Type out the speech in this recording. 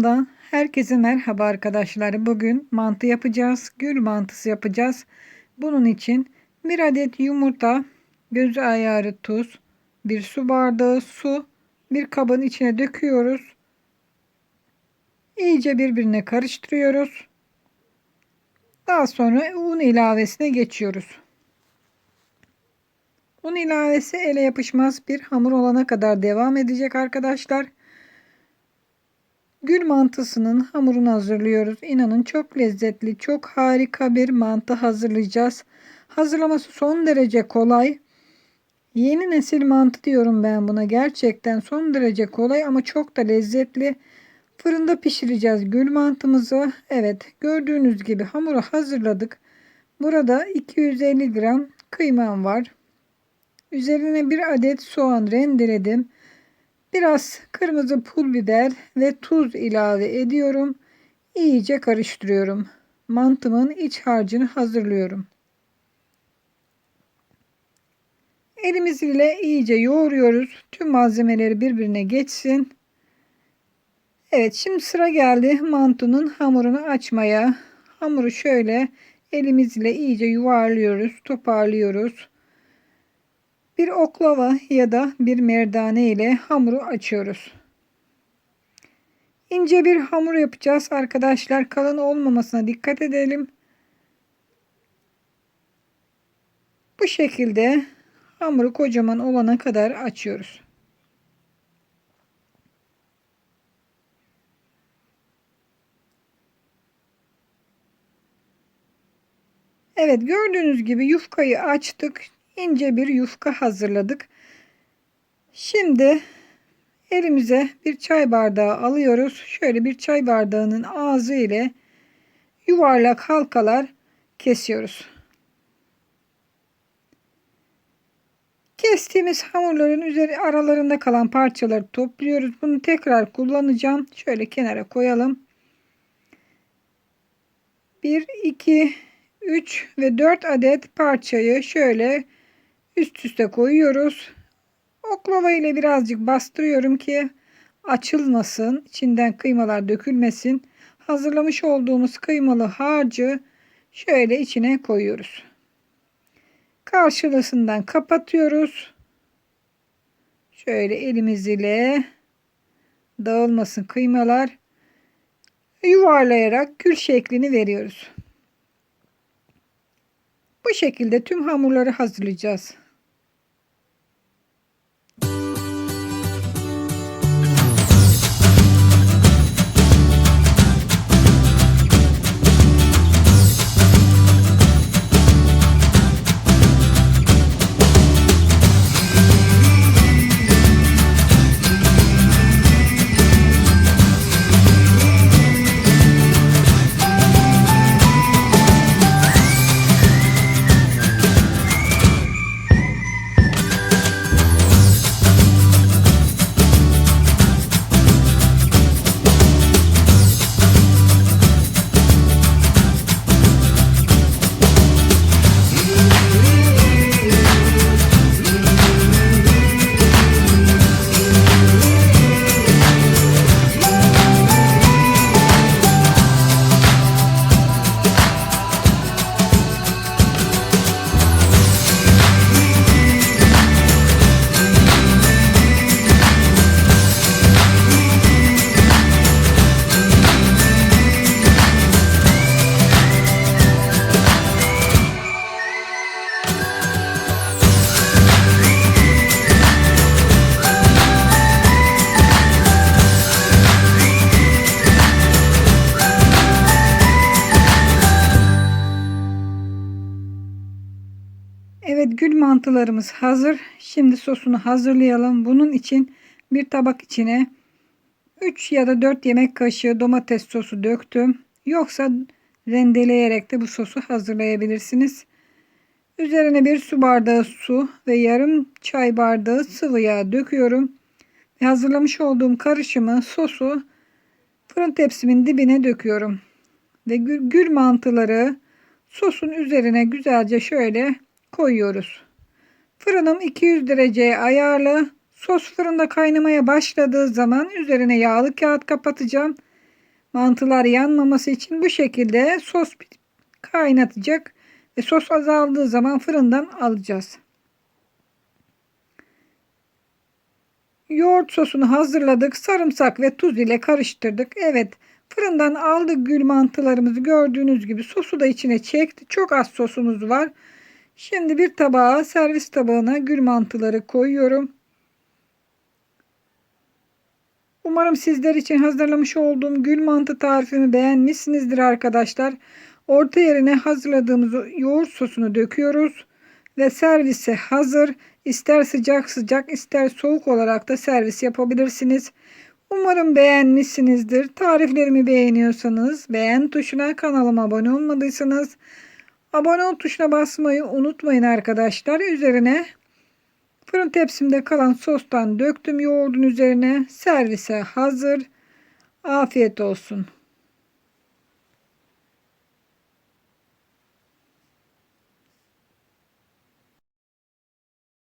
Kanalımda herkese merhaba arkadaşlar. Bugün mantı yapacağız. Gül mantısı yapacağız. Bunun için bir adet yumurta, göz ayarı tuz, bir su bardağı su, bir kabın içine döküyoruz. İyice birbirine karıştırıyoruz. Daha sonra un ilavesine geçiyoruz. Un ilavesi ele yapışmaz bir hamur olana kadar devam edecek arkadaşlar. Gül mantısının hamurunu hazırlıyoruz. İnanın çok lezzetli, çok harika bir mantı hazırlayacağız. Hazırlaması son derece kolay. Yeni nesil mantı diyorum ben buna. Gerçekten son derece kolay ama çok da lezzetli. Fırında pişireceğiz gül mantımızı. Evet gördüğünüz gibi hamuru hazırladık. Burada 250 gram kıymam var. Üzerine bir adet soğan rendeledim. Biraz kırmızı pul biber ve tuz ilave ediyorum. İyice karıştırıyorum. Mantımın iç harcını hazırlıyorum. Elimiz ile iyice yoğuruyoruz. Tüm malzemeleri birbirine geçsin. Evet şimdi sıra geldi mantının hamurunu açmaya. Hamuru şöyle elimizle iyice yuvarlıyoruz, toparlıyoruz. Bir oklava ya da bir merdane ile hamuru açıyoruz. İnce bir hamur yapacağız arkadaşlar. Kalın olmamasına dikkat edelim. Bu şekilde hamuru kocaman olana kadar açıyoruz. Evet gördüğünüz gibi yufkayı açtık ince bir yufka hazırladık. Şimdi elimize bir çay bardağı alıyoruz. Şöyle bir çay bardağının ağzı ile yuvarlak halkalar kesiyoruz. Kestiğimiz hamurların üzeri aralarında kalan parçaları topluyoruz. Bunu tekrar kullanacağım. Şöyle kenara koyalım. 1 2 3 ve 4 adet parçayı şöyle üst üste koyuyoruz. Oklava ile birazcık bastırıyorum ki açılmasın. içinden kıymalar dökülmesin. Hazırlamış olduğumuz kıymalı harcı şöyle içine koyuyoruz. Karşılısından kapatıyoruz. Şöyle elimiz ile dağılmasın kıymalar. Yuvarlayarak gül şeklini veriyoruz. Bu şekilde tüm hamurları hazırlayacağız. Evet gül mantılarımız hazır. Şimdi sosunu hazırlayalım. Bunun için bir tabak içine 3 ya da 4 yemek kaşığı domates sosu döktüm. Yoksa rendeleyerek de bu sosu hazırlayabilirsiniz. Üzerine bir su bardağı su ve yarım çay bardağı sıvı yağ döküyorum. Ve hazırlamış olduğum karışımı sosu fırın tepsimin dibine döküyorum. Ve gül, gül mantıları sosun üzerine güzelce şöyle koyuyoruz. Fırınım 200 dereceye ayarlı. Sos fırında kaynamaya başladığı zaman üzerine yağlı kağıt kapatacağım Mantılar yanmaması için bu şekilde sos kaynatacak ve sos azaldığı zaman fırından alacağız. Yoğurt sosunu hazırladık. Sarımsak ve tuz ile karıştırdık. Evet fırından aldık gül mantılarımızı gördüğünüz gibi sosu da içine çekti. Çok az sosumuz var. Şimdi bir tabağa servis tabağına gül mantıları koyuyorum. Umarım sizler için hazırlamış olduğum gül mantı tarifimi beğenmişsinizdir arkadaşlar. Orta yerine hazırladığımız yoğurt sosunu döküyoruz ve servise hazır. İster sıcak sıcak ister soğuk olarak da servis yapabilirsiniz. Umarım beğenmişsinizdir. Tariflerimi beğeniyorsanız beğen tuşuna kanalıma abone olmadıysanız abone ol tuşuna basmayı unutmayın arkadaşlar. Üzerine fırın tepsimde kalan sostan döktüm yoğurdun üzerine. Servise hazır. Afiyet olsun.